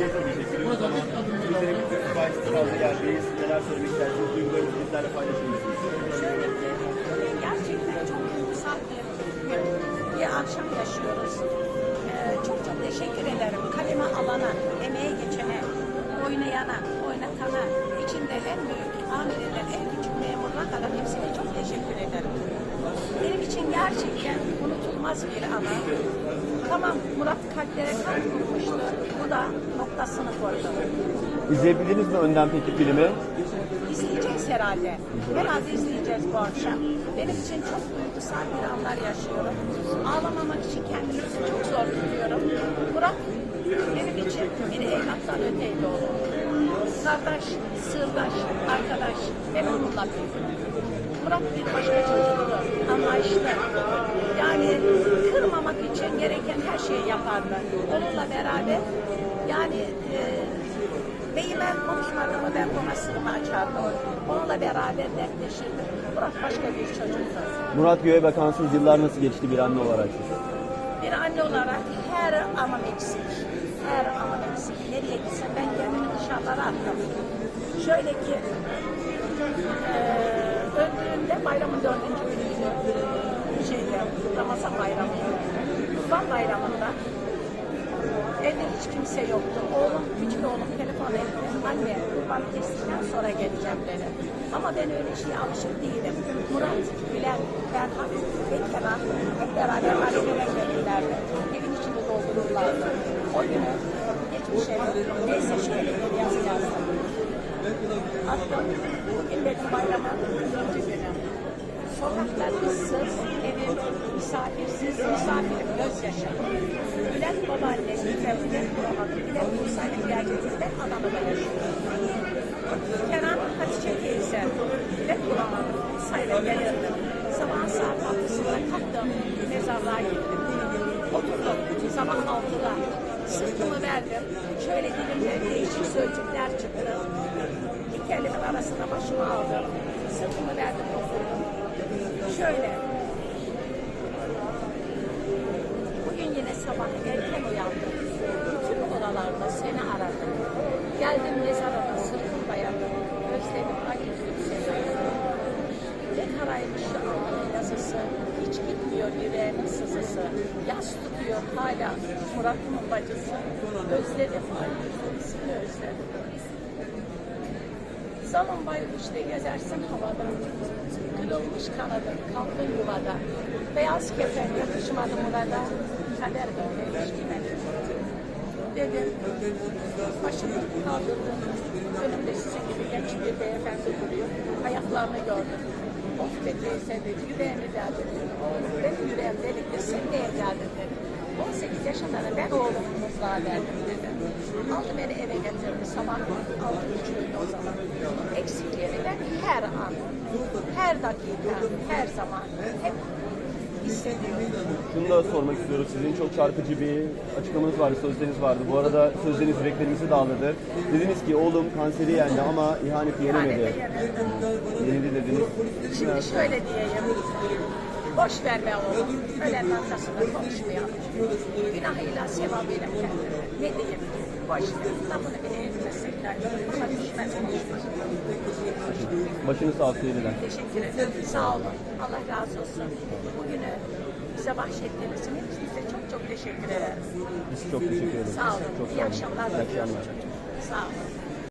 bir Türk Bayisi kaldı yerdeyiz. Neler söylemek istersiniz? Duygularınızı bizlerle gerçekten çok duygusal bir bir akşam yaşıyoruz. Ee, çok çok teşekkür ederim. Kaleme alana, emeğe geçene, oynayana, oynatana, içinde en büyük amirler, en küçük memuruna kadar hepsine çok teşekkür ederim. Benim için gerçekten unutulmaz bir anı. Tamam Murat kalplere kalp vurmuştu. Bu da noktasını koydu. İzleyebildiniz mi önden peki filmi? İzleyeceğiz herhalde. Herhalde izleyeceğiz bu akşam. Benim için çok duygusal bir anlar yaşıyorum. Ağlamamak için kendimi çok zor tutuyorum. Murat benim için bir evlattan öteydi oldu. Kardeş, sırdaş, arkadaş. Ben onunla büyüdüm. Murat bir başka çocuktu. Anlayışlı. Yani kırmamak için gereken her şeyi yapardı. Onunla beraber yani e, Beyime konuşmadığımı ben ona sırrımı açardım. Onunla beraber dertleşirdim. Murat başka bir çocuktu. Murat Göğebakan'sız yıllar nasıl geçti bir anne olarak siz? Bir anne olarak her anım eksik. Her anım eksik. Nereye gitsem ben kendimi dışarılara attım. Şöyle ki eee öldüğümde bayramın dördüncü günüydü. Şeyde, Ramazan bayramı. Kurban bayramında Evde hiç kimse yoktu. Oğlum, küçük oğlum telefon etti. Anne, kurban kestikten sonra geleceğim dedi. Ama ben öyle şeye alışık değilim. Murat, Bülent, Berhan ve Kenan hep beraber ailelere gelirlerdi. Evin içini doldururlardı. O günü geçmişe neyse şöyle bir yazı yazdım. Attım. Bugün benim günü. Sokaklar ıssız, misafirim. Bülent babaannesi ve Bülent Bülent Bursa'yla gerçekten Adana'da yaşıyor. Kenan Hatice teyze, Bülent babamı Bursa'yla gelirdi. Sabah saat altısında kalktım, mezarlığa gittim. Oturdum sabah altıda, sırtımı verdim. Şöyle dilimde değişik sözcükler çıktı. İki elimin arasında başımı aldım. Sırtımı verdim. Şöyle. Geldim mezarına sırtım ay yüzüm seni. Ne karaymış şu alnının yazısı. Hiç gitmiyor yüreğimin sızısı. Yas tutuyor hala Murat'ımın bacısı. Özledim seni özledim. Zaman boyu işte gezersin havada. Kırılmış kanadın, kaldın yuvada. Beyaz kefen yakışmadı burada. Kader böyleymiş kime. Dedim, başımı kaldırdım. Önümde sizin gibi genç bir beyefendi duruyor. Ayaklarını gördüm. Of be teyze dedi, yüreğimi deldi dedi. Oğlum benim yüreğim delikti, sen neye geldin dedi. 18 yaşında da ben oğlumu mutluğa verdim dedi. Aldı beni eve getirdi sabah altı buçuğuydu o zaman. Eksikleri ben her an, her dakika, her zaman hep. Şunu da sormak istiyoruz. Sizin çok çarpıcı bir açıklamanız vardı, sözleriniz vardı. Bu arada sözleriniz yüreklerimizi dağladı. Dediniz ki oğlum kanseri yendi ama ihaneti yenemedi. Yenildi dediniz. Şimdi şöyle diyeyim. Boş verme oğlum. Ölen arkasında konuşmayalım. Günahıyla sevabıyla. Ne diyeyim? Boş ver. Lafını bile etmezsek de. Ama düşmez konuşmaz. Başını sağ olsun yeniden. Teşekkür ederim. Sağ olun. Allah razı olsun. Bugünü bize bahşettiğiniz için hepinize çok çok teşekkür ederim. Biz çok teşekkür ederiz. Sağ olun. Çok İyi sağ olun. akşamlar İyi diliyorum akşamlar. çocuklar. Sağ olun.